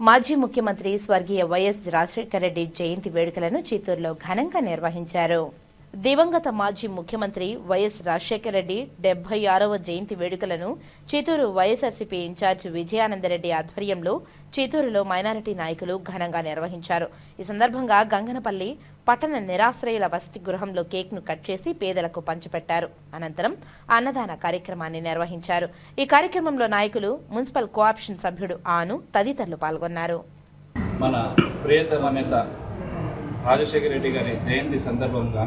మాజీ ముఖ్యమంత్రి స్వర్గీయ వైఎస్ రాజశేఖర రెడ్డి జయంతి వేడుకలను చిత్తూరులో ఘనంగా నిర్వహించారు. దివంగత మాజీ ముఖ్యమంత్రి వైఎస్ రాజశేఖర రెడ్డి డెబ్బై ఆరవ జయంతి వేడుకలను చిత్తూరు వైఎస్ఆర్సీపీ ఇన్ఛార్జ్ విజయానందరెడ్డి ఆధ్వర్యంలో చిత్తూరులో మైనారిటీ నాయకులు ఘనంగా నిర్వహించారు. ఈ సందర్భంగా గంగనపల్లి పట్టణ నిరాశ్రయుల వసతి గృహంలో కేక్ను కట్ చేసి పేదలకు పంచిపెట్టారు. అనంతరం అన్నదాన కార్యక్రమాన్ని నిర్వహించారు. ఈ కార్యక్రమంలో నాయకులు మున్సిపల్ కోఆప్షన్ సభ్యుడు ఆను తదితరులు పాల్గొన్నారు. మన ప్రియతమ నేత రాజశేఖర రెడ్డి గారి జయంతి సందర్భంగా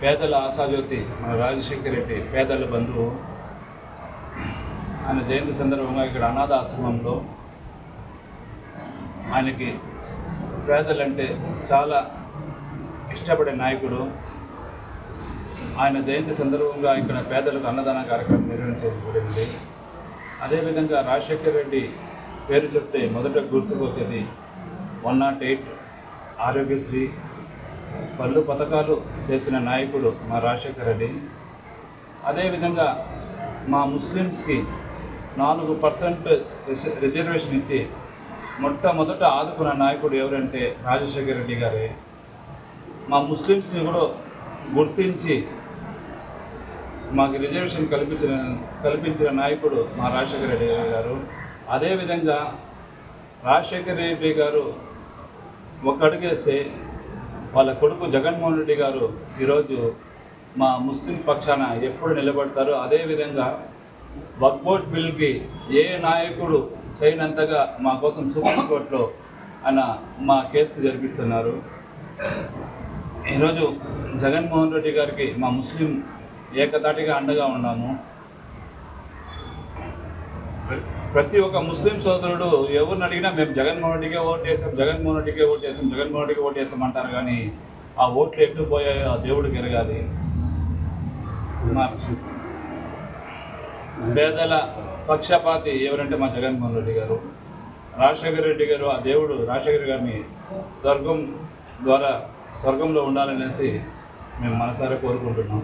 పేదల ఆశాజ్యోతి మన రాజశేఖర రెడ్డి పేదల బంధువు. ఆయన జయంతి సందర్భంగా ఇక్కడ అనాథ ఆశ్రమంలో ఆయనకి పేదలంటే చాలా ఇష్టపడే నాయకుడు. ఆయన జయంతి సందర్భంగా ఇక్కడ పేదలకు అన్నదాన కార్యక్రమం నిర్వహించబడింది అదేవిధంగా రాజశేఖర రెడ్డి పేరు చెప్తే మొదట గుర్తుకొచ్చేది వన్ నాట్ ఎయిట్ ఆరోగ్యశ్రీ పలు పథకాలు చేసిన నాయకుడు మా రాజశేఖర రెడ్డి. అదేవిధంగా మా ముస్లిమ్స్కి నాలుగు పర్సెంట్ రిజర్వేషన్ ఇచ్చి మొట్టమొదట ఆదుకున్న నాయకుడు ఎవరంటే రాజశేఖర రెడ్డి గారే. మా ముస్లిమ్స్ని కూడా గుర్తించి మాకు రిజర్వేషన్ కల్పించిన కల్పించిన నాయకుడు మా రాజశేఖర రెడ్డి గారు. అదేవిధంగా రాజశేఖర రెడ్డి గారు ఒక అడుగేస్తే వాళ్ళ కొడుకు జగన్మోహన్ రెడ్డి గారు ఈరోజు మా ముస్లిం పక్షాన ఎప్పుడు నిలబడతారో అదేవిధంగా వక్బోట్ బిల్కి ఏ నాయకుడు చేయనంతగా మా కోసం సుప్రీంకోర్టులో ఆయన మా కేసు జరిపిస్తున్నారు. ఈరోజు జగన్మోహన్ రెడ్డి గారికి మా ముస్లిం ఏకతాటిగా అండగా ఉన్నాము. ప్రతి ఒక్క ముస్లిం సోదరుడు ఎవరిని అడిగినా మేము జగన్మోహన్ రెడ్డికే ఓటు చేసాం జగన్మోహన్ రెడ్డికే ఓటు చేసాం జగన్మోహన్ రెడ్డికి ఓటు వేసాం అంటారు కానీ ఆ ఓట్లు ఎటు పోయాయో ఆ దేవుడికి ఎరగాలి. మా పేదల పక్షపాతి ఎవరంటే మా జగన్మోహన్ రెడ్డి గారు. రాజశేఖర రెడ్డి గారు ఆ దేవుడు రాజశేఖర్ గారిని స్వర్గం ద్వారా స్వర్గంలో ఉండాలనేసి మేము మనసారా కోరుకుంటున్నాం.